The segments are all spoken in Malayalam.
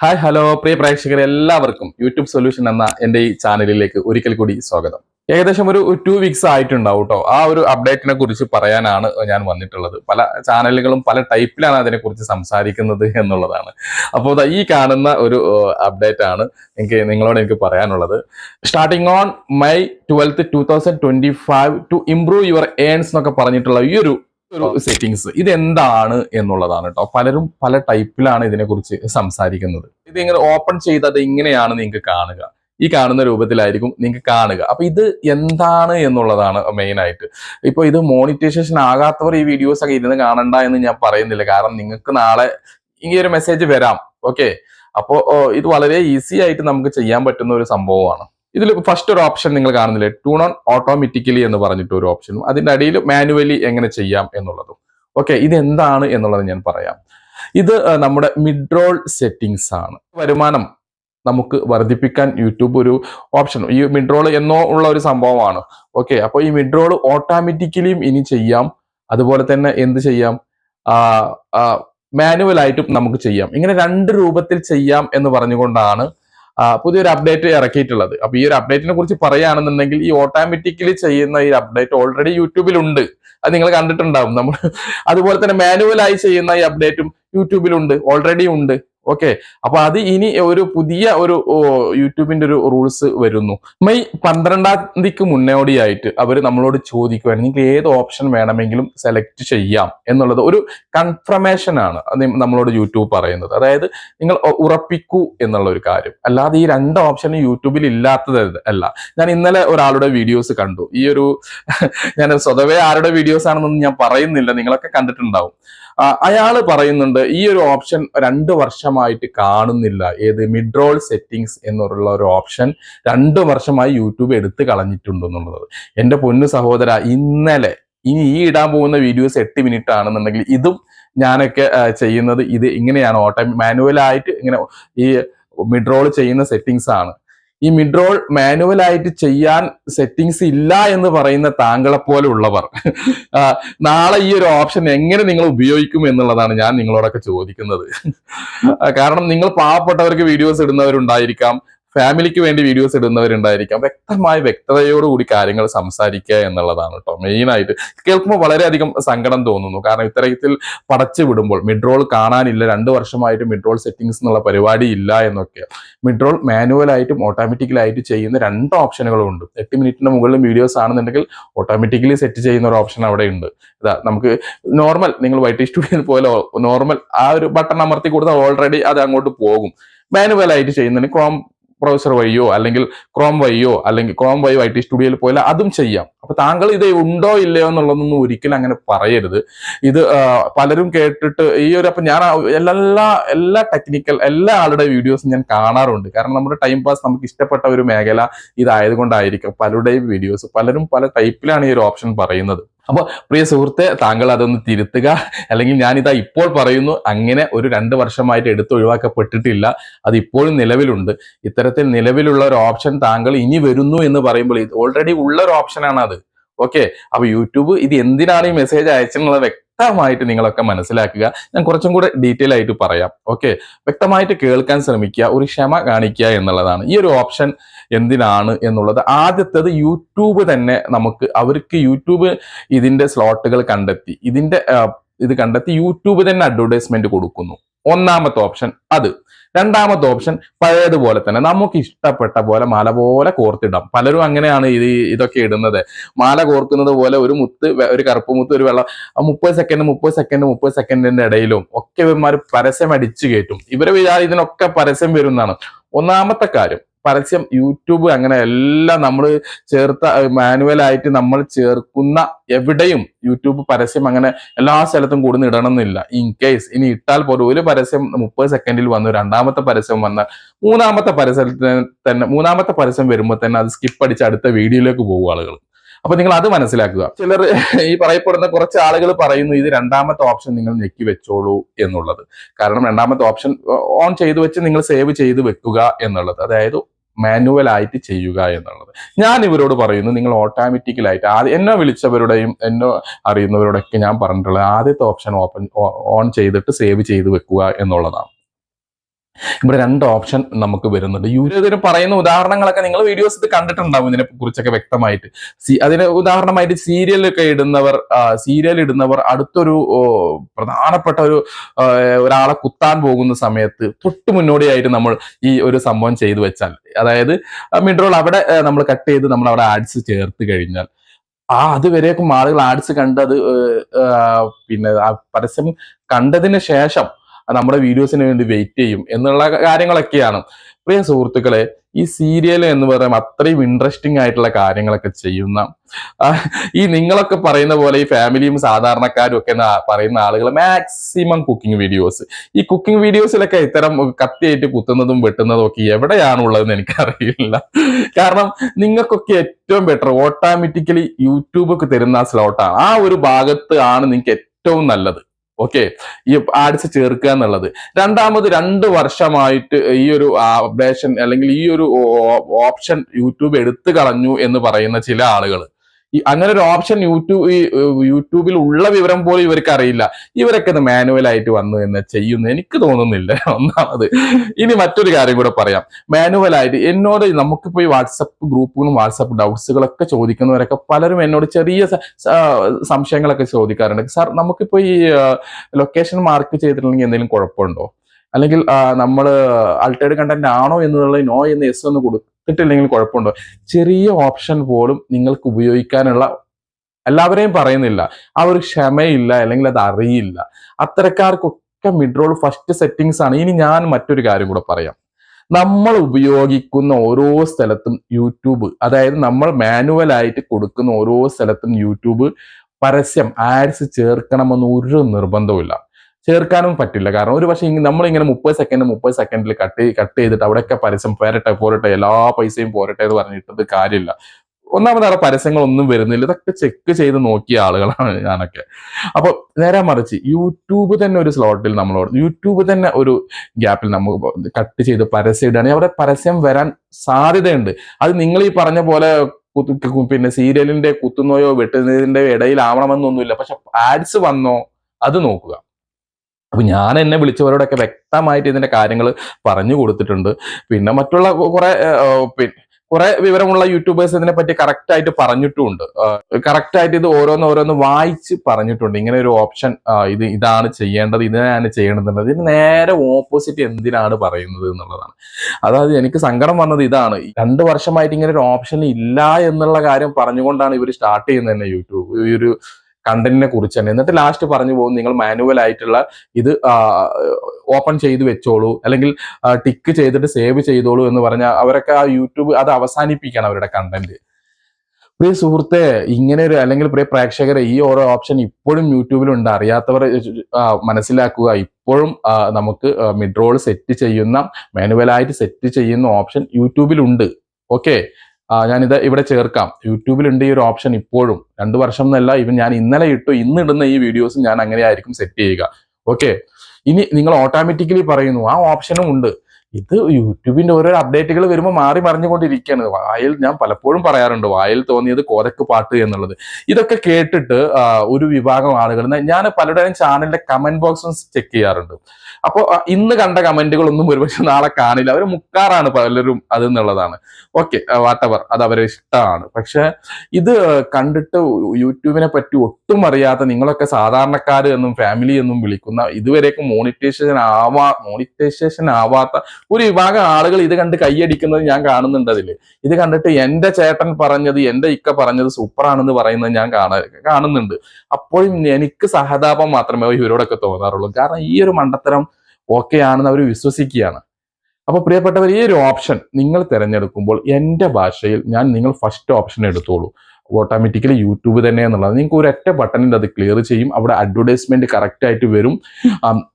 ഹായ് ഹലോ പ്രിയ പ്രേക്ഷകരെ എല്ലാവർക്കും യൂട്യൂബ് സൊല്യൂഷൻ എന്ന എന്റെ ഈ ചാനലിലേക്ക് ഒരിക്കൽ കൂടി സ്വാഗതം. ഏകദേശം ഒരു ടു വീക്സ് ആയിട്ടുണ്ടാവും കേട്ടോ ആ ഒരു അപ്ഡേറ്റിനെ കുറിച്ച് പറയാനാണ് ഞാൻ വന്നിട്ടുള്ളത്. പല ചാനലുകളും പല ടൈപ്പിലാണ് അതിനെ കുറിച്ച് സംസാരിക്കുന്നത് എന്നുള്ളതാണ്. അപ്പോൾ ഈ കാണുന്ന ഒരു അപ്ഡേറ്റ് ആണ് എനിക്ക് നിങ്ങളോട് എനിക്ക് പറയാനുള്ളത്. Starting on my twelfth two thousand twenty five to improve your earns എന്നൊക്കെ പറഞ്ഞിട്ടുള്ള ഈ ഒരു ഒരു സെറ്റിങ്സ് ഇതെന്താണ് എന്നുള്ളതാണ് കേട്ടോ പലരും പല ടൈപ്പിലാണ് ഇതിനെക്കുറിച്ച് സംസാരിക്കുന്നത്. ഇത് ഇങ്ങനെ ഓപ്പൺ ചെയ്തത് ഇങ്ങനെയാണ് നിങ്ങൾക്ക് കാണുക. ഈ കാണുന്ന രൂപത്തിലായിരിക്കും നിങ്ങൾക്ക് കാണുക. അപ്പൊ ഇത് എന്താണ് എന്നുള്ളതാണ് മെയിൻ ആയിട്ട്. ഇപ്പൊ ഇത് മോണിറ്റൈസേഷൻ ആകാത്തവർ ഈ വീഡിയോസ് ഒക്കെ ഇരുന്ന് കാണണ്ട എന്ന് ഞാൻ പറയുന്നില്ല. കാരണം നിങ്ങൾക്ക് നാളെ ഈ ഒരു മെസ്സേജ് വരാം. ഓക്കെ അപ്പോ ഇത് വളരെ ഈസി ആയിട്ട് നമുക്ക് ചെയ്യാൻ പറ്റുന്ന ഒരു സംഭവമാണ്. ഇതിൽ ഫസ്റ്റ് ഒരു ഓപ്ഷൻ നിങ്ങൾ കാണുന്നില്ലേ? ടൂൺ ഓൺ ഓട്ടോമാറ്റിക്കലി എന്ന് പറഞ്ഞിട്ട് ഒരു ഓപ്ഷനും അതിന്റെ അടിയിൽ മാനുവലി എങ്ങനെ ചെയ്യാം എന്നുള്ളതും. ഓക്കെ ഇത് എന്താണ് എന്നുള്ളത് ഞാൻ പറയാം. ഇത് നമ്മുടെ മിഡ്രോൾ സെറ്റിങ്സ് ആണ്. വരുമാനം നമുക്ക് വർദ്ധിപ്പിക്കാൻ യൂട്യൂബ് ഒരു ഓപ്ഷൻ ഈ മിഡ്രോൾ എന്നോ ഉള്ള ഒരു സംഭവമാണ്. ഓക്കെ അപ്പോൾ ഈ മിഡ്രോൾ ഓട്ടോമാറ്റിക്കലിയും ഇനി ചെയ്യാം. അതുപോലെ തന്നെ എന്ത് ചെയ്യാം? മാനുവൽ ആയിട്ടും നമുക്ക് ചെയ്യാം. ഇങ്ങനെ രണ്ട് രൂപത്തിൽ ചെയ്യാം എന്ന് പറഞ്ഞുകൊണ്ടാണ് പുതിയൊരു അപ്ഡേറ്റ് ഇറക്കിയിട്ടുള്ളത്. അപ്പൊ ഈ ഒരു അപ്ഡേറ്റിനെ കുറിച്ച് പറയുകയാണെന്നുണ്ടെങ്കിൽ ഈ ഓട്ടോമാറ്റിക്കലി ചെയ്യുന്ന ഈ അപ്ഡേറ്റ് ഓൾറെഡി യൂട്യൂബിലുണ്ട് അത് നിങ്ങൾ കണ്ടിട്ടുണ്ടാവും. നമ്മൾ അതുപോലെ തന്നെ മാനുവലായി ചെയ്യുന്ന ഈ അപ്ഡേറ്റും യൂട്യൂബിലുണ്ട് ഓൾറെഡി ഉണ്ട്. ഓക്കെ അപ്പൊ അത് ഇനി ഒരു പുതിയ ഒരു യൂട്യൂബിന്റെ ഒരു റൂൾസ് വരുന്നു. മെയ് പന്ത്രണ്ടാം തീയതിക്ക് മുന്നോടിയായിട്ട് അവർ നമ്മളോട് ചോദിക്കുവാണ് നിങ്ങൾക്ക് ഏത് ഓപ്ഷൻ വേണമെങ്കിലും സെലക്ട് ചെയ്യാം? എന്നുള്ളത് ഒരു കൺഫർമേഷൻ ആണ് നമ്മളോട് യൂട്യൂബ് പറയുന്നത്. അതായത് നിങ്ങൾ ഉറപ്പിക്കൂ എന്നുള്ള ഒരു കാര്യം. അല്ലാതെ ഈ രണ്ട് ഓപ്ഷനും യൂട്യൂബിൽ ഇല്ലാത്തത് അല്ല. ഞാൻ ഇന്നലെ ഒരാളുടെ വീഡിയോസ് കണ്ടു. ഈ ഒരു ഞാൻ സ്വതവേ ആരുടെ വീഡിയോസ് ആണെന്നൊന്നും ഞാൻ പറയുന്നില്ല. നിങ്ങളൊക്കെ കണ്ടിട്ടുണ്ടാവും. ആ, അയാൾ പറയുന്നുണ്ട് ഈ ഒരു ഓപ്ഷൻ രണ്ട് വർഷമായിട്ട് കാണുന്നില്ല. ഏത്? മിഡ്രോൾ സെറ്റിങ്സ് എന്നുള്ള ഒരു ഓപ്ഷൻ രണ്ട് വർഷമായി യൂട്യൂബ് എടുത്തു കളഞ്ഞിട്ടുണ്ട് എന്നുള്ളത്. എന്റെ പൊന്നു സഹോദര ഇന്നലെ ഇനി ഈ ഇടാൻ പോകുന്ന വീഡിയോസ് എട്ട് മിനിറ്റ് ആണെന്നുണ്ടെങ്കിൽ ഇതും ഞാനൊക്കെ ചെയ്യുന്നത് ഇത് ഇങ്ങനെയാണ്. ഓട്ടോ മാനുവലായിട്ട് ഇങ്ങനെ ഈ മിഡ്രോൾ ചെയ്യുന്ന സെറ്റിങ്സ് ആണ്. ഈ മിഡ്രോൾ മാനുവലായിട്ട് ചെയ്യാൻ സെറ്റിങ്സ് ഇല്ല എന്ന് പറയുന്ന താങ്കളെ പോലെ ഉള്ളവർ. നാളെ ഈ ഒരു ഓപ്ഷൻ എങ്ങനെ നിങ്ങൾ ഉപയോഗിക്കും എന്നുള്ളതാണ് ഞാൻ നിങ്ങളോടൊക്കെ ചോദിക്കുന്നത്. കാരണം നിങ്ങൾ പാവപ്പെട്ടവർക്ക് വീഡിയോസ് ഇടുന്നവരുണ്ടായിരിക്കാം. ഫാമിലിക്ക് വേണ്ടി വീഡിയോസ് ഇടുന്നവരുണ്ടായിരിക്കാം. വ്യക്തമായ വ്യക്തതയോടുകൂടി കാര്യങ്ങൾ സംസാരിക്കുക എന്നുള്ളതാണ് കേട്ടോ മെയിൻ ആയിട്ട് കേൾക്കുമ്പോൾ വളരെയധികം സങ്കടം തോന്നുന്നു. കാരണം ഇത്തരത്തിൽ പടച്ചു വിടുമ്പോൾ മിഡ്രോൾ കാണാനില്ല രണ്ട് വർഷമായിട്ട് മിഡ്രോൾ സെറ്റിംഗ്സ് എന്നുള്ള പരിപാടി ഇല്ല എന്നൊക്കെ. മിഡ്രോൾ മാനുവലായിട്ടും ഓട്ടോമാറ്റിക്കലായിട്ട് ചെയ്യുന്ന രണ്ട് ഓപ്ഷനുകളും ഉണ്ട്. എട്ട് മിനിറ്റിന് മുകളിൽ വീഡിയോസ് ആണെന്നുണ്ടെങ്കിൽ ഓട്ടോമാറ്റിക്കലി സെറ്റ് ചെയ്യുന്ന ഒരു ഓപ്ഷൻ അവിടെ ഉണ്ട്. ഇതാ നമുക്ക് നോർമൽ നിങ്ങൾ വൈറ്റ് സ്റ്റുഡിയോയിൽ പോലെ നോർമൽ ആ ഒരു ബട്ടൺ അമർത്തി കൊടുത്താൽ ഓൾറെഡി അത് അങ്ങോട്ട് പോകും. മാനുവലായിട്ട് ചെയ്യുന്നതിന് ക്രോം ബ്രൗസർ വഴിയോ അല്ലെങ്കിൽ ക്രോം വഴിയോ അല്ലെങ്കിൽ ക്രോം വഴിയോ ഐ ടി സ്റ്റുഡിയോയിൽ പോയാൽ അതും ചെയ്യാം. അപ്പൊ താങ്കൾ ഇത് ഉണ്ടോ ഇല്ലയോ എന്നുള്ളതൊന്നും ഒരിക്കലും അങ്ങനെ പറയരുത്. ഇത് പലരും കേട്ടിട്ട് ഈ ഒരു അപ്പൊ ഞാൻ എല്ലാ എല്ലാ ടെക്നിക്കൽ എല്ലാ ആളുടെ വീഡിയോസും ഞാൻ കാണാറുണ്ട്. കാരണം നമ്മുടെ ടൈം പാസ് നമുക്ക് ഇഷ്ടപ്പെട്ട ഒരു മേഖല ഇതായതുകൊണ്ടായിരിക്കും പലരുടെയും വീഡിയോസ് പലരും പല ടൈപ്പിലാണ് ഈ ഒരു ഓപ്ഷൻ പറയുന്നത്. അപ്പോൾ പ്രിയ സുഹൃത്തെ താങ്കൾ അതൊന്ന് തിരുത്തുക. അല്ലെങ്കിൽ ഞാനിതാ ഇപ്പോൾ പറയുന്നു അങ്ങനെ ഒരു രണ്ട് വർഷമായിട്ട് എടുത്ത് ഒഴിവാക്കപ്പെട്ടിട്ടില്ല. അത് ഇപ്പോഴും നിലവിലുണ്ട്. ഇത്തരത്തിൽ നിലവിലുള്ള ഒരു ഓപ്ഷൻ താങ്കൾ ഇനി വരുന്നു എന്ന് പറയുമ്പോൾ ഇത് ഓൾറെഡി ഉള്ള ഒരു ഓപ്ഷനാണ് അത് ഓക്കെ അപ്പൊ യൂട്യൂബ് ഇത് എന്തിനാണ് ഈ മെസ്സേജ് അയച്ചെന്നുള്ളത് വ്യക്തമായിട്ട് നിങ്ങളൊക്കെ മനസ്സിലാക്കുക. ഞാൻ കുറച്ചും കൂടെ ഡീറ്റെയിൽ ആയിട്ട് പറയാം. ഓക്കെ വ്യക്തമായിട്ട് കേൾക്കാൻ ശ്രമിക്കുക ഒരു ക്ഷമ കാണിക്കുക എന്നുള്ളതാണ്. ഈ ഒരു ഓപ്ഷൻ എന്തിനാണ് എന്നുള്ളത് ആദ്യത്തേത് യൂട്യൂബ് തന്നെ നമുക്ക് അവർക്ക് യൂട്യൂബ് ഇതിന്റെ സ്ലോട്ടുകൾ കണ്ടെത്തി. ഇതിന്റെ ഇത് കണ്ടെത്തി യൂട്യൂബ് തന്നെ അഡ്വർടൈസ്മെന്റ് കൊടുക്കുന്നു. ഒന്നാമത്തെ ഓപ്ഷൻ അത്. രണ്ടാമത്തെ ഓപ്ഷൻ പഴയതുപോലെ തന്നെ നമുക്ക് ഇഷ്ടപ്പെട്ട പോലെ മാല പോലെ കോർത്തിടാം. പലരും അങ്ങനെയാണ് ഇത് ഇതൊക്കെ ഇടുന്നത്. മാല കോർക്കുന്നത് പോലെ ഒരു മുത്ത് ഒരു കറുപ്പ് മുത്ത് ഒരു വെള്ളം മുപ്പത് സെക്കൻഡ് മുപ്പത് സെക്കൻഡ് മുപ്പത് സെക്കൻഡിന്റെ ഇടയിലും ഒക്കെ ഇവന്മാർ പരസ്യം അടിച്ചു കയറ്റും. ഇവരെ വിചാരം ഇതിനൊക്കെ പരസ്യം വരുന്നതാണ് ഒന്നാമത്തെ കാര്യം പരസ്യം യൂട്യൂബ് അങ്ങനെ എല്ലാം നമ്മൾ ചേർത്ത മാനുവലായിട്ട് നമ്മൾ ചേർക്കുന്ന എവിടെയും യൂട്യൂബ് പരസ്യം അങ്ങനെ എല്ലാ സ്ഥലത്തും കൂടുന്ന ഇടണമെന്നില്ല. ഇൻ കേസ് ഇനി ഇട്ടാൽ പോലും ഒരു പരസ്യം മുപ്പത് സെക്കൻഡിൽ വന്നു രണ്ടാമത്തെ പരസ്യം വന്നാൽ മൂന്നാമത്തെ പരസ്യത്തിന് തന്നെ മൂന്നാമത്തെ പരസ്യം വരുമ്പോൾ തന്നെ അത് സ്കിപ്പ് അടിച്ച് അടുത്ത വീഡിയോയിലേക്ക് പോകും ആളുകൾ അപ്പൊ നിങ്ങൾ അത് മനസ്സിലാക്കുക. ചിലർ ഈ പറയപ്പെടുന്ന കുറച്ച് ആളുകൾ പറയുന്നു ഇത് രണ്ടാമത്തെ ഓപ്ഷൻ നിങ്ങൾ ഞെക്കി വെച്ചോളൂ എന്നുള്ളത്. കാരണം രണ്ടാമത്തെ ഓപ്ഷൻ ഓൺ ചെയ്തു വെച്ച് നിങ്ങൾ സേവ് ചെയ്ത് വെക്കുക എന്നുള്ളത്. അതായത് മാനുവൽ ആയിട്ട് ചെയ്യുക എന്നുള്ളത്. ഞാൻ ഇവരോട് പറയുന്നു നിങ്ങൾ ഓട്ടോമാറ്റിക്കലായിട്ട് ആദ്യം എന്നെ വിളിച്ചവരുടെയും എന്നെ അറിയുന്നവരോടൊക്കെ ഞാൻ പറഞ്ഞിട്ടുള്ളത് ആദ്യത്തെ ഓപ്ഷൻ ഓപ്പൺ ഓൺ ചെയ്തിട്ട് സേവ് ചെയ്ത് വെക്കുക എന്നുള്ളതാണ്. ഇവിടെ രണ്ട് ഓപ്ഷൻ നമുക്ക് വരുന്നുണ്ട്. യു- ഇതിന് പറയുന്ന ഉദാഹരണങ്ങളൊക്കെ നിങ്ങൾ വീഡിയോസ് ഇത് കണ്ടിട്ടുണ്ടാവും ഇതിനെ കുറിച്ചൊക്കെ വ്യക്തമായിട്ട്. സി അതിന് ഉദാഹരണമായിട്ട് സീരിയലൊക്കെ ഇടുന്നവർ സീരിയൽ ഇടുന്നവർ അടുത്തൊരു പ്രധാനപ്പെട്ട ഒരു ഒരാളെ കുത്താൻ പോകുന്ന സമയത്ത് തൊട്ട് മുന്നോടിയായിട്ട് നമ്മൾ ഈ ഒരു സംഭവം ചെയ്തു വെച്ചാൽ അതായത് മിഡ്രോൾ അവിടെ നമ്മൾ കട്ട് ചെയ്ത് നമ്മൾ അവിടെ ആഡ്സ് ചേർത്ത് കഴിഞ്ഞാൽ ആ അതുവരേക്കും ആളുകൾ ആഡ്സ് കണ്ടത് പിന്നെ പരസ്യം കണ്ടതിന് ശേഷം നമ്മുടെ വീഡിയോസിന് വേണ്ടി വെയിറ്റ് ചെയ്യും എന്നുള്ള കാര്യങ്ങളൊക്കെയാണ്. പ്രിയ സുഹൃത്തുക്കളെ ഈ സീരിയൽ എന്ന് പറയുമ്പോൾ അത്രയും ഇൻട്രസ്റ്റിംഗ് ആയിട്ടുള്ള കാര്യങ്ങളൊക്കെ ചെയ്യുന്ന ഈ നിങ്ങളൊക്കെ പറയുന്ന പോലെ ഈ ഫാമിലിയും സാധാരണക്കാരും ഒക്കെ പറയുന്ന ആളുകൾ മാക്സിമം കുക്കിംഗ് വീഡിയോസ് ഈ കുക്കിംഗ് വീഡിയോസിലൊക്കെ ഇത്തരം കത്തിയായിട്ട് കുത്തുന്നതും വെട്ടുന്നതും ഒക്കെ എവിടെയാണ് ഉള്ളതെന്ന് എനിക്കറിയില്ല. കാരണം നിങ്ങൾക്കൊക്കെ ഏറ്റവും ബെറ്റർ ഓട്ടോമാറ്റിക്കലി യൂട്യൂബ് ഒക്കെ തരുന്ന സ്ലോട്ടാണ് ആ ഒരു ഭാഗത്ത് ആണ് നിങ്ങൾക്ക് ഏറ്റവും നല്ലത്. ഓക്കെ ഈ ആഡ്സ് ചേർക്കുക എന്നുള്ളത്. രണ്ടാമത് രണ്ട് വർഷമായിട്ട് ഈ ഒരു അപ്ഡേഷൻ അല്ലെങ്കിൽ ഈ ഒരു ഓപ്ഷൻ യൂട്യൂബ് എടുത്തു കളഞ്ഞു എന്ന് പറയുന്ന ചില ആളുകൾ ഈ അങ്ങനെ ഒരു ഓപ്ഷൻ യൂട്യൂബ് ഈ യൂട്യൂബിൽ ഉള്ള വിവരം പോലും ഇവർക്ക് അറിയില്ല ഇവരൊക്കെ ഇത് മാനുവൽ ആയിട്ട് വന്നു എന്ന് ചെയ്യുന്നു. എനിക്ക് തോന്നുന്നില്ല. ഒന്നാമത്. ഇനി മറ്റൊരു കാര്യം കൂടെ പറയാം. മാനുവൽ ആയിട്ട് എന്നോട് നമുക്കിപ്പോ ഈ വാട്സപ്പ് ഗ്രൂപ്പുകളും വാട്സപ്പ് ഡൗട്ട്സുകളൊക്കെ ചോദിക്കുന്നവരൊക്കെ പലരും എന്നോട് ചെറിയ സംശയങ്ങളൊക്കെ ചോദിക്കാറുണ്ട്. സാർ നമുക്കിപ്പോ ഈ ലൊക്കേഷൻ മാർക്ക് ചെയ്തിട്ടുണ്ടെങ്കിൽ എന്തെങ്കിലും കുഴപ്പമുണ്ടോ? അല്ലെങ്കിൽ നമ്മൾ അൾട്ടേഡ് കണ്ടന്റ് ആണോ എന്നുള്ളത് നോ എന്ന് എസ് ഒന്ന് കൊടുത്തിട്ടില്ലെങ്കിൽ കുഴപ്പമുണ്ടോ? ചെറിയ ഓപ്ഷൻ പോലും നിങ്ങൾക്ക് ഉപയോഗിക്കാനുള്ള എല്ലാവരെയും പറയുന്നില്ല. ആ ഒരു ക്ഷമയില്ല അല്ലെങ്കിൽ അത് അറിയില്ല. അത്തരക്കാർക്കൊക്കെ മിഡ്രോൾ ഫസ്റ്റ് സെറ്റിങ്സ് ആണ്. ഇനി ഞാൻ മറ്റൊരു കാര്യം കൂടെ പറയാം. നമ്മൾ ഉപയോഗിക്കുന്ന ഓരോ സ്ഥലത്തും യൂട്യൂബ് അതായത് നമ്മൾ മാനുവൽ ആയിട്ട് കൊടുക്കുന്ന ഓരോ സ്ഥലത്തും യൂട്യൂബ് പരസ്യം ആഡ്സ് ചേർക്കണമെന്ന് ഒരു നിർബന്ധവുമില്ല. ചേർക്കാനും പറ്റില്ല. കാരണം ഒരു പക്ഷേ നമ്മളിങ്ങനെ മുപ്പത് സെക്കൻഡ് മുപ്പത് സെക്കൻഡിൽ കട്ട് കട്ട് ചെയ്തിട്ട് അവിടെയൊക്കെ പരസ്യം പോരട്ടെ പോരട്ടെ എല്ലാ പൈസയും പോരട്ടെ എന്ന് പറഞ്ഞിട്ടത് കാര്യമില്ല. ഒന്നാമത് അവിടെ പരസ്യങ്ങളൊന്നും വരുന്നില്ല. ഇതൊക്കെ ചെക്ക് ചെയ്ത് നോക്കിയ ആളുകളാണ് ഞാനൊക്കെ. അപ്പൊ നേരെ മറിച്ച് യൂട്യൂബ് തന്നെ ഒരു സ്ലോട്ടിൽ നമ്മളോട് യൂട്യൂബ് തന്നെ ഒരു ഗ്യാപ്പിൽ നമുക്ക് കട്ട് ചെയ്ത് പരസ്യം ഇടുകയാണെങ്കിൽ അവിടെ പരസ്യം വരാൻ സാധ്യതയുണ്ട്. അത് നിങ്ങൾ ഈ പറഞ്ഞ പോലെ പിന്നെ സീരിയലിന്റെ കുത്തുന്നോയോ വെട്ടുന്നതിന്റെ ഇടയിലാവണമെന്നൊന്നുമില്ല. പക്ഷെ ആഡ്സ് വന്നോ അത് നോക്കുക. അപ്പൊ ഞാൻ എന്നെ വിളിച്ചവരോടൊക്കെ വ്യക്തമായിട്ട് ഇതിന്റെ കാര്യങ്ങൾ പറഞ്ഞു കൊടുത്തിട്ടുണ്ട്. പിന്നെ മറ്റുള്ള കുറെ കുറെ വിവരമുള്ള യൂട്യൂബേഴ്സ് ഇതിനെ പറ്റി കറക്റ്റ് ആയിട്ട് പറഞ്ഞിട്ടുമുണ്ട്. കറക്റ്റ് ആയിട്ട് ഇത് ഓരോന്ന് ഓരോന്ന് വായിച്ച് പറഞ്ഞിട്ടുണ്ട്. ഇങ്ങനെ ഒരു ഓപ്ഷൻ ഇത് ഇതാണ് ചെയ്യേണ്ടത് ഇതിനാണ് ചെയ്യേണ്ടത് ഇതിന് നേരെ ഓപ്പോസിറ്റ് എന്തിനാണ് പറയുന്നത് എന്നുള്ളതാണ്. അതായത് എനിക്ക് സങ്കടം വന്നത് ഇതാണ്. രണ്ട് വർഷമായിട്ട് ഇങ്ങനെ ഒരു ഓപ്ഷൻ ഇല്ല എന്നുള്ള കാര്യം പറഞ്ഞുകൊണ്ടാണ് ഇവർ സ്റ്റാർട്ട് ചെയ്യുന്നത് തന്നെ യൂട്യൂബ് ഈ ഒരു കണ്ടന്റിനെ കുറിച്ച് തന്നെ. എന്നിട്ട് ലാസ്റ്റ് പറഞ്ഞു പോകും നിങ്ങൾ മാനുവൽ ആയിട്ടുള്ള ഇത് ഓപ്പൺ ചെയ്ത് വെച്ചോളൂ. അല്ലെങ്കിൽ ടിക്ക് ചെയ്തിട്ട് സേവ് ചെയ്തോളൂ എന്ന് പറഞ്ഞാൽ അവരൊക്കെ ആ യൂട്യൂബ് അത് അവസാനിപ്പിക്കണം അവരുടെ കണ്ടന്റ് പ്രിയ സുഹൃത്തെ ഇങ്ങനെ ഒരു അല്ലെങ്കിൽ പ്രിയ പ്രേക്ഷകരെ ഈ ഓരോ ഓപ്ഷൻ ഇപ്പോഴും യൂട്യൂബിലുണ്ട് അറിയാത്തവർ മനസ്സിലാക്കുക. ഇപ്പോഴും നമുക്ക് മിഡ് റോൾ സെറ്റ് ചെയ്യുന്ന മാനുവലായിട്ട് സെറ്റ് ചെയ്യുന്ന ഓപ്ഷൻ യൂട്യൂബിലുണ്ട് ഓക്കെ ഞാനിത് ഇവിടെ ചേർക്കാം. യൂട്യൂബിലുണ്ട് ഈ ഒരു ഓപ്ഷൻ ഇപ്പോഴും. രണ്ടു വർഷം എന്നല്ല ഇവൻ ഞാൻ ഇന്നലെ ഇട്ടു ഇന്ന് ഇടുന്ന ഈ വീഡിയോസ് ഞാൻ അങ്ങനെ ആയിരിക്കും സെറ്റ് ചെയ്യുക. ഓക്കെ? ഇനി നിങ്ങൾ ഓട്ടോമാറ്റിക്കലി പറയുന്നു ആ ഓപ്ഷനും ഉണ്ട്. ഇത് യൂട്യൂബിന്റെ ഓരോ അപ്ഡേറ്റുകൾ വരുമ്പോൾ മാറി മറിഞ്ഞുകൊണ്ടിരിക്കുകയാണ്. വായിൽ ഞാൻ പലപ്പോഴും പറയാറുണ്ട് വായിൽ തോന്നിയത് കോതക്ക് പാട്ട് എന്നുള്ളത്. ഇതൊക്കെ കേട്ടിട്ട് ഒരു വിഭാഗം ആളുകൾ ഞാൻ പലരുടെയും ചാനലിന്റെ കമന്റ് ബോക്സും ചെക്ക് ചെയ്യാറുണ്ട്. അപ്പോൾ ഇന്ന് കണ്ട കമന്റുകളൊന്നും ഒരുപക്ഷെ നാളെ കാണില്ല. അവർ മുക്കാറാണ് പലരും അത് എന്നുള്ളതാണ് ഓക്കെ വാട്ടവർ അത് അവരെ ഇഷ്ടമാണ്. പക്ഷെ ഇത് കണ്ടിട്ട് യൂട്യൂബിനെ പറ്റി ഒട്ടും അറിയാത്ത നിങ്ങളൊക്കെ സാധാരണക്കാർ എന്നും ഫാമിലി എന്നും വിളിക്കുന്ന ഇതുവരെയൊക്കെ മോണിറ്റൈസേഷൻ ആവാ മോണിറ്റൈസേഷൻ ആവാത്ത ഒരു വിഭാഗം ആളുകൾ ഇത് കണ്ട് കൈയടിക്കുന്നത് ഞാൻ കാണുന്നുണ്ട് അതിൽ. ഇത് കണ്ടിട്ട് എന്റെ ചേട്ടൻ പറഞ്ഞത് എന്റെ ഇക്ക പറഞ്ഞത് സൂപ്പറാണെന്ന് പറയുന്നത് ഞാൻ കാണ കാണുന്നുണ്ട്. അപ്പോഴും എനിക്ക് സഹതാപം മാത്രമേ ഇവരോടൊക്കെ തോന്നാറുള്ളൂ. കാരണം ഈ ഒരു മണ്ടത്തരം ഓക്കെ ആണെന്ന് അവർ വിശ്വസിക്കുകയാണ്. അപ്പോൾ പ്രിയപ്പെട്ടവർ ഈ ഒരു ഓപ്ഷൻ നിങ്ങൾ തിരഞ്ഞെടുക്കുമ്പോൾ എന്റെ ഭാഷയിൽ ഞാൻ നിങ്ങൾ ഫസ്റ്റ് ഓപ്ഷൻ എടുത്തോളൂ. ഓട്ടോമാറ്റിക്കലി യൂട്യൂബ് തന്നെ എന്നുള്ളത്. നിങ്ങൾക്ക് ഒരൊറ്റ ബട്ടണിൽ അത് ക്ലിയർ ചെയ്യും. അവിടെ അഡ്വർടൈസ്മെന്റ് കറക്റ്റ് ആയിട്ട് വരും.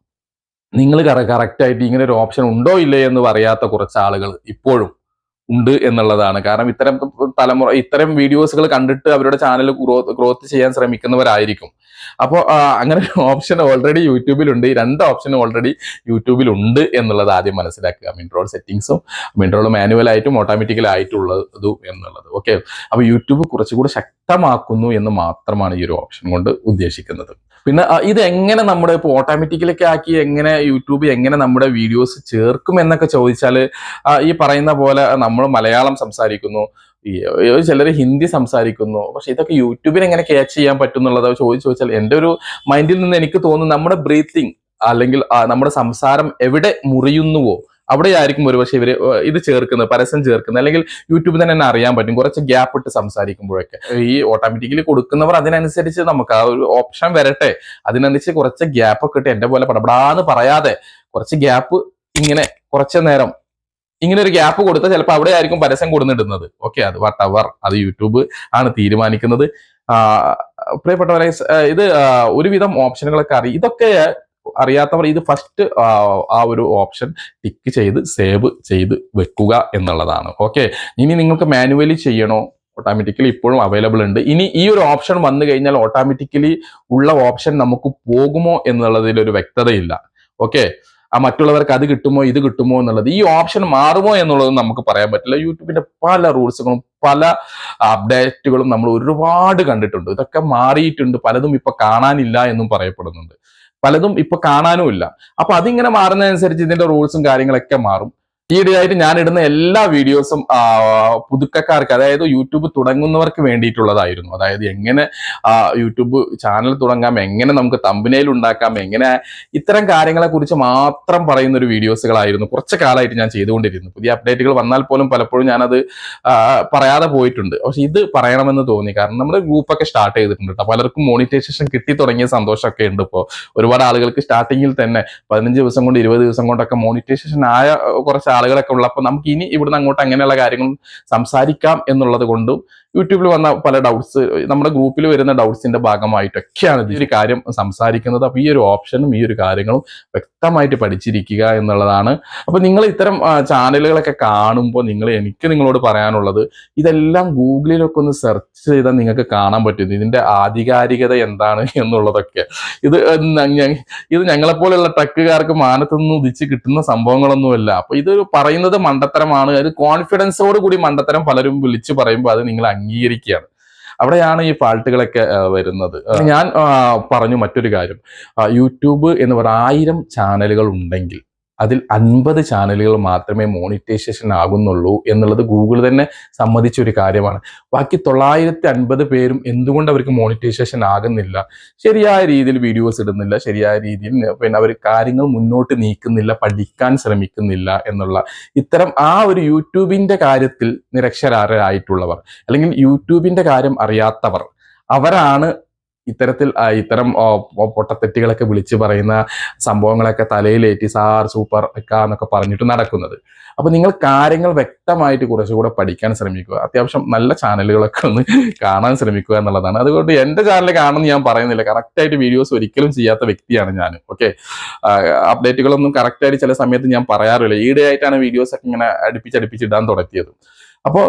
നിങ്ങൾ കറക്റ്റ് ആയിട്ട് ഇങ്ങനെ ഒരു ഓപ്ഷൻ ഉണ്ടോ ഇല്ലേ എന്ന് പറയാത്ത കുറച്ച് ആളുകൾ ഇപ്പോഴും ഉണ്ട് എന്നുള്ളതാണ്. കാരണം ഇത്തരം തലമുറ ഇത്തരം വീഡിയോസുകൾ കണ്ടിട്ട് അവരുടെ ചാനൽ ഗ്രോത്ത് ചെയ്യാൻ ശ്രമിക്കുന്നവരായിരിക്കും. അപ്പോൾ അങ്ങനെ ഓപ്ഷൻ ഓൾറെഡി യൂട്യൂബിലുണ്ട്. ഈ രണ്ട് ഓപ്ഷൻ ഓൾറെഡി യൂട്യൂബിലുണ്ട് എന്നുള്ളത് ആദ്യം മനസ്സിലാക്കുക. മിൻട്രോൾ സെറ്റിങ്സും മിൻട്രോൾ ഓട്ടോമാറ്റിക്കൽ ആയിട്ടുള്ളതും എന്നുള്ളത്. ഓക്കെ അപ്പോൾ യൂട്യൂബ് കുറച്ചുകൂടി ശക്തമാക്കുന്നു എന്ന് മാത്രമാണ് ഈ ഒരു ഓപ്ഷൻ കൊണ്ട് ഉദ്ദേശിക്കുന്നത്. പിന്നെ ഇത് എങ്ങനെ നമ്മുടെ ഇപ്പോൾ ഓട്ടോമാറ്റിക്കലൊക്കെ ആക്കി എങ്ങനെ യൂട്യൂബ് എങ്ങനെ നമ്മുടെ വീഡിയോസ് ചേർക്കും എന്നൊക്കെ ചോദിച്ചാൽ ഈ പറയുന്ന പോലെ നമ്മൾ മലയാളം സംസാരിക്കുന്നു ചിലർ ഹിന്ദി സംസാരിക്കുന്നു പക്ഷെ ഇതൊക്കെ യൂട്യൂബിൽ എങ്ങനെ ക്യാച്ച് ചെയ്യാൻ പറ്റും എന്നുള്ളത് ചോദിച്ചു ചോദിച്ചാൽ എന്റെ ഒരു മൈൻഡിൽ നിന്ന് എനിക്ക് തോന്നുന്നു നമ്മുടെ ബ്രീത്തിങ് അല്ലെങ്കിൽ നമ്മുടെ സംസാരം എവിടെ മുറിയുന്നുവോ അവിടെയായിരിക്കും ഒരുപക്ഷെ ഇവർ ഇത് ചേർക്കുന്നത് പരസ്യം ചേർക്കുന്നത്. അല്ലെങ്കിൽ യൂട്യൂബിൽ തന്നെ തന്നെ അറിയാൻ പറ്റും. കുറച്ച് ഗ്യാപ്പ് ഇട്ട് സംസാരിക്കുമ്പോഴൊക്കെ. ഈ ഓട്ടോമാറ്റിക്കലി കൊടുക്കുന്നവർ അതിനനുസരിച്ച് നമുക്ക് ആ ഒരു ഓപ്ഷൻ വരട്ടെ. അതിനനുസരിച്ച് കുറച്ച് ഗ്യാപ്പ് ഒക്കെ ഇട്ട് എന്റെ പോലെ പടപടാന്ന് പറയാതെ കുറച്ച് ഗ്യാപ്പ് ഇങ്ങനെ കുറച്ച് നേരം ഇങ്ങനെ ഒരു ഗ്യാപ്പ് കൊടുത്താൽ ചിലപ്പോൾ അവിടെ ആയിരിക്കും പരസ്യം കൊടുത്തിടുന്നത് ഓക്കെ അത് വട്ട് അവർ അത് യൂട്യൂബ് ആണ് തീരുമാനിക്കുന്നത്. പ്രിയപ്പെട്ടവരെ ഇത് ഒരുവിധം ഓപ്ഷനുകളൊക്കെ അറിയും. ഇതൊക്കെ അറിയാത്തവർ ഇത് ഫസ്റ്റ് ആ ഒരു ഓപ്ഷൻ ടിക്ക് ചെയ്ത് സേവ് ചെയ്ത് വെക്കുക എന്നുള്ളതാണ്. ഓക്കെ ഇനി നിങ്ങൾക്ക് മാനുവലി ചെയ്യണോ? ഓട്ടോമാറ്റിക്കലി ഇപ്പോഴും അവൈലബിൾ ഉണ്ട്. ഇനി ഈ ഒരു ഓപ്ഷൻ വന്നു കഴിഞ്ഞാൽ ഓട്ടോമാറ്റിക്കലി ഉള്ള ഓപ്ഷൻ നമുക്ക് പോകുമോ എന്നുള്ളതിൽ ഒരു വ്യക്തതയില്ല. ഓക്കെ ആ മറ്റുള്ളവർക്ക് അത് കിട്ടുമോ ഇത് കിട്ടുമോ എന്നുള്ളത് ഈ ഓപ്ഷൻ മാറുമോ എന്നുള്ളത് നമുക്ക് പറയാൻ പറ്റില്ല. യൂട്യൂബിന്റെ പല റൂൾസുകളും പല അപ്ഡേറ്റുകളും നമ്മൾ ഒരുപാട് കണ്ടിട്ടുണ്ട്. ഇതൊക്കെ മാറിയിട്ടുണ്ട്. പലതും ഇപ്പൊ കാണാനില്ല എന്നും പറയപ്പെടുന്നുണ്ട്. പലതും ഇപ്പൊ കാണാനും ഇല്ല അപ്പൊ അതിങ്ങനെ മാറുന്നതനുസരിച്ച് ഇതിന്റെ റൂൾസും കാര്യങ്ങളൊക്കെ മാറും. ഈയിടെയായിട്ട് ഞാൻ ഇടുന്ന എല്ലാ വീഡിയോസും പുതുക്കക്കാർക്ക് അതായത് യൂട്യൂബ് തുടങ്ങുന്നവർക്ക് വേണ്ടിയിട്ടുള്ളതായിരുന്നു. അതായത് എങ്ങനെ യൂട്യൂബ് ചാനൽ തുടങ്ങാം എങ്ങനെ നമുക്ക് തമ്പനയിൽ ഉണ്ടാക്കാം എങ്ങനെ ഇത്തരം കാര്യങ്ങളെ കുറിച്ച് മാത്രം പറയുന്ന ഒരു വീഡിയോസുകളായിരുന്നു കുറച്ച് കാലമായിട്ട് ഞാൻ ചെയ്തുകൊണ്ടിരുന്നു പുതിയ അപ്ഡേറ്റുകൾ വന്നാൽ പോലും പലപ്പോഴും ഞാനത് പറയാതെ പോയിട്ടുണ്ട്. പക്ഷെ ഇത് പറയണമെന്ന് തോന്നി. കാരണം നമ്മുടെ ഗ്രൂപ്പൊക്കെ സ്റ്റാർട്ട് ചെയ്തിട്ടുണ്ട് കേട്ടോ. പലർക്കും മോണിറ്റൈസേഷൻ കിട്ടി തുടങ്ങിയ സന്തോഷമൊക്കെ ഉണ്ട് ഇപ്പോൾ ഒരുപാട് ആളുകൾക്ക് സ്റ്റാർട്ടിങ്ങിൽ തന്നെ പതിനഞ്ച് ദിവസം കൊണ്ട് ഇരുപത് ദിവസം കൊണ്ടൊക്കെ മോണിറ്റൈസേഷൻ ആയ കുറച്ച് ആളുകളൊക്കെ ഉള്ളപ്പോൾ നമുക്ക് ഇനി ഇവിടുന്ന് അങ്ങോട്ട് അങ്ങനെയുള്ള കാര്യങ്ങൾ സംസാരിക്കാം എന്നുള്ളത് കൊണ്ടും യൂട്യൂബിൽ വന്ന പല ഡൗട്ട്സ് നമ്മുടെ ഗ്രൂപ്പിൽ വരുന്ന ഡൗട്ട്സിന്റെ ഭാഗമായിട്ടൊക്കെയാണ് ഈ ഒരു കാര്യം സംസാരിക്കുന്നത് അപ്പൊ ഈ ഒരു ഓപ്ഷനും ഈ ഒരു കാര്യങ്ങളും വ്യക്തമായിട്ട് പഠിച്ചിരിക്കുക എന്നുള്ളതാണ്. അപ്പൊ നിങ്ങൾ ഇത്തരം ചാനലുകളൊക്കെ കാണുമ്പോൾ നിങ്ങൾ എനിക്ക് നിങ്ങളോട് പറയാനുള്ളത് ഇതെല്ലാം ഗൂഗിളിലൊക്കെ ഒന്ന് സെർച്ച് ചെയ്താൽ നിങ്ങൾക്ക് കാണാൻ പറ്റും. ഇതിന്റെ ആധികാരികത എന്താണ് എന്നുള്ളതൊക്കെ. ഇത് ഇത് ഞങ്ങളെപ്പോലെയുള്ള ട്രക്കുകാർക്ക് മാനത്തുനിന്ന് ഉദിച്ച് കിട്ടുന്ന സംഭവങ്ങളൊന്നുമല്ല. അപ്പൊ ഇത് പറയുന്നത് മണ്ടത്തരമാണ്. അത് കോൺഫിഡൻസോട് കൂടി മണ്ടത്തരം പലരും വിളിച്ച് പറയുമ്പോൾ അത് നിങ്ങൾ അംഗീകരിക്കുകയാണ്. അവിടെയാണ് ഈ ഫാൾട്ടുകളൊക്കെ വരുന്നത്. ഞാൻ പറഞ്ഞു മറ്റൊരു കാര്യം. യൂട്യൂബ് എന്ന് പറയുന്ന ആയിരം ചാനലുകൾ ഉണ്ടെങ്കിൽ അതിൽ അൻപത് ചാനലുകൾ മാത്രമേ മോണിറ്റൈസേഷൻ ആകുന്നുള്ളൂ എന്നുള്ളത് ഗൂഗിൾ തന്നെ സമ്മതിച്ച ഒരു കാര്യമാണ്. ബാക്കി തൊള്ളായിരത്തി അൻപത് പേരും എന്തുകൊണ്ട് അവർക്ക് മോണിറ്റൈസേഷൻ ആകുന്നില്ല? ശരിയായ രീതിയിൽ വീഡിയോസ് ഇടുന്നില്ല ശരിയായ രീതിയിൽ പിന്നെ അവർ കാര്യങ്ങൾ മുന്നോട്ട് നീക്കുന്നില്ല പഠിക്കാൻ ശ്രമിക്കുന്നില്ല എന്നുള്ള ഇത്തരം ആ ഒരു യൂട്യൂബിന്റെ കാര്യത്തിൽ നിരക്ഷരായിട്ടുള്ളവർ അല്ലെങ്കിൽ യൂട്യൂബിന്റെ കാര്യം അറിയാത്തവർ അവരാണ് ഇത്തരത്തിൽ ഇത്തരം പൊട്ടത്തെറ്റുകളൊക്കെ വിളിച്ച് പറയുന്ന സംഭവങ്ങളൊക്കെ തലയിലേറ്റി സാർ സൂപ്പർ ഒക്കെ എന്നൊക്കെ പറഞ്ഞിട്ട് നടക്കുന്നത്. അപ്പൊ നിങ്ങൾ കാര്യങ്ങൾ വ്യക്തമായിട്ട് കുറച്ചുകൂടെ പഠിക്കാൻ ശ്രമിക്കുക. അത്യാവശ്യം നല്ല ചാനലുകളൊക്കെ ഒന്ന് കാണാൻ ശ്രമിക്കുക എന്നുള്ളതാണ്. അതുകൊണ്ട് എന്റെ ചാനൽ കാണുമെന്ന് ഞാൻ പറയുന്നില്ല. കറക്റ്റായിട്ട് വീഡിയോസ് ഒരിക്കലും ചെയ്യാത്ത വ്യക്തിയാണ് ഞാൻ. ഓക്കെ? അപ്ഡേറ്റുകളൊന്നും കറക്റ്റായിട്ട് ചില സമയത്ത് ഞാൻ പറയാറില്ല. ഈയിടെ ആയിട്ടാണ് വീഡിയോസ് ഒക്കെ ഇങ്ങനെ അടുപ്പിച്ചടുപ്പിച്ചിടാൻ തുടങ്ങിയത്. അപ്പോൾ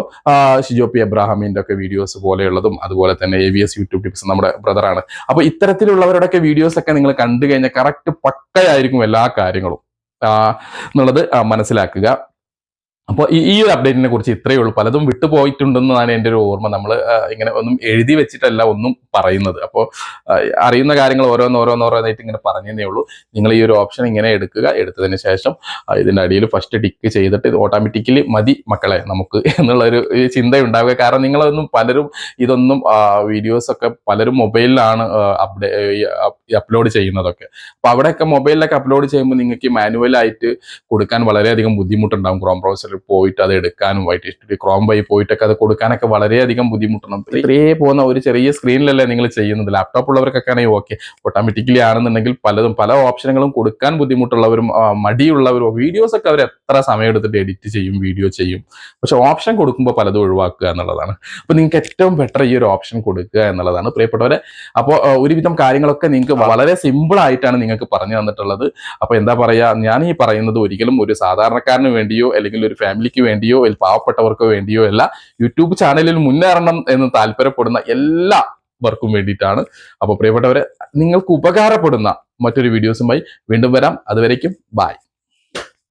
ഷിജോ പി എബ്രാഹിമിന്റെ ഒക്കെ വീഡിയോസ് പോലെയുള്ളതും അതുപോലെ തന്നെ A V S YouTube tips നമ്മുടെ ബ്രദറാണ് അപ്പോൾ ഇത്തരത്തിലുള്ളവരുടെ ഒക്കെ വീഡിയോസ് ഒക്കെ നിങ്ങൾ കണ്ടു കഴിഞ്ഞാൽ കറക്റ്റ് പക്കയായിരിക്കും എല്ലാ കാര്യങ്ങളും. എന്നുള്ളത് മനസ്സിലാക്കുക. അപ്പോൾ ഈ ഈ ഒരു അപ്ഡേറ്റിനെ കുറിച്ച് ഇത്രയേ ഉള്ളൂ. പലതും വിട്ടുപോയിട്ടുണ്ടെന്നാണ് എന്റെ ഒരു ഓർമ്മ. നമ്മൾ ഇങ്ങനെ ഒന്നും എഴുതി വെച്ചിട്ടല്ല ഒന്നും പറയുന്നത്. അപ്പോൾ അറിയുന്ന കാര്യങ്ങൾ ഓരോന്ന് ഓരോന്ന് ഓരോന്നായിട്ട് ഇങ്ങനെ പറഞ്ഞതേ ഉള്ളൂ. നിങ്ങൾ ഈ ഒരു ഓപ്ഷൻ ഇങ്ങനെ എടുക്കുക. എടുത്തതിന് ശേഷം ഇതിന്റെ അടിയിൽ ഫസ്റ്റ് ടിക്ക് ചെയ്തിട്ട് ഇത് ഓട്ടോമാറ്റിക്കലി മതി മക്കളെ നമുക്ക് എന്നുള്ള ഒരു ഈ ചിന്ത ഉണ്ടാവുക കാരണം നിങ്ങളൊന്നും പലരും ഇതൊന്നും വീഡിയോസ് ഒക്കെ പലരും മൊബൈലിലാണ് അപ്ഡേ അപ്ലോഡ് ചെയ്യുന്നതൊക്കെ. അപ്പോൾ അവിടെയൊക്കെ മൊബൈലിലൊക്കെ അപ്ലോഡ് ചെയ്യുമ്പോൾ നിങ്ങൾക്ക് മാനുവലായിട്ട് കൊടുക്കാൻ വളരെയധികം ബുദ്ധിമുട്ടുണ്ടാവും. ക്രോം ബ്രൗസറിൽ പോയിട്ട് അത് എടുക്കാനും വൈറ്റ് ക്രോം വഴി പോയിട്ടൊക്കെ അത് കൊടുക്കാനൊക്കെ വളരെയധികം ബുദ്ധിമുട്ടണം. ഇത്രയേ പോകുന്ന ഒരു ചെറിയ സ്ക്രീനിലല്ലേ നിങ്ങൾ ചെയ്യുന്നത്? ലാപ്ടോപ്പ് ഉള്ളവർക്കൊക്കെ ആണെങ്കിൽ ഓക്കെ ഓട്ടോമാറ്റിക്കലി ആണെന്നുണ്ടെങ്കിൽ പലതും പല ഓപ്ഷനുകളും കൊടുക്കാൻ ബുദ്ധിമുട്ടുള്ളവരും മടിയുള്ളവരും വീഡിയോസ് ഒക്കെ അവർ എത്ര സമയം എടുത്തിട്ട് എഡിറ്റ് ചെയ്യും വീഡിയോ ചെയ്യും. പക്ഷെ ഓപ്ഷൻ കൊടുക്കുമ്പോൾ പലതും ഒഴിവാക്കുക എന്നുള്ളതാണ്. അപ്പൊ നിങ്ങൾക്ക് ഏറ്റവും ബെറ്റർ ഈ ഒരു ഓപ്ഷൻ കൊടുക്കുക എന്നുള്ളതാണ് പ്രിയപ്പെട്ടവരെ. അപ്പോൾ ഒരുവിധം കാര്യങ്ങളൊക്കെ നിങ്ങൾക്ക് വളരെ സിമ്പിൾ ആയിട്ടാണ് നിങ്ങൾക്ക് പറഞ്ഞു തന്നിട്ടുള്ളത്. അപ്പൊ എന്താ പറയാ ഞാൻ ഈ പറയുന്നത് ഒരിക്കലും ഒരു സാധാരണക്കാരന് വേണ്ടിയോ അല്ലെങ്കിൽ ഒരു ഫാമിലിക്ക് വേണ്ടിയോ പാവപ്പെട്ടവർക്ക് വേണ്ടിയോ അല്ല യൂട്യൂബ് ചാനലിൽ മുന്നേറണം എന്ന് താല്പര്യപ്പെടുന്ന എല്ലാ വർക്കും വേണ്ടിയിട്ടാണ്. അപ്പോൾ പ്രിയപ്പെട്ടവരെ നിങ്ങൾക്ക് ഉപകാരപ്പെടുന്ന മറ്റൊരു വീഡിയോസുമായി വീണ്ടും വരാം. അതുവരേക്കും ബായ്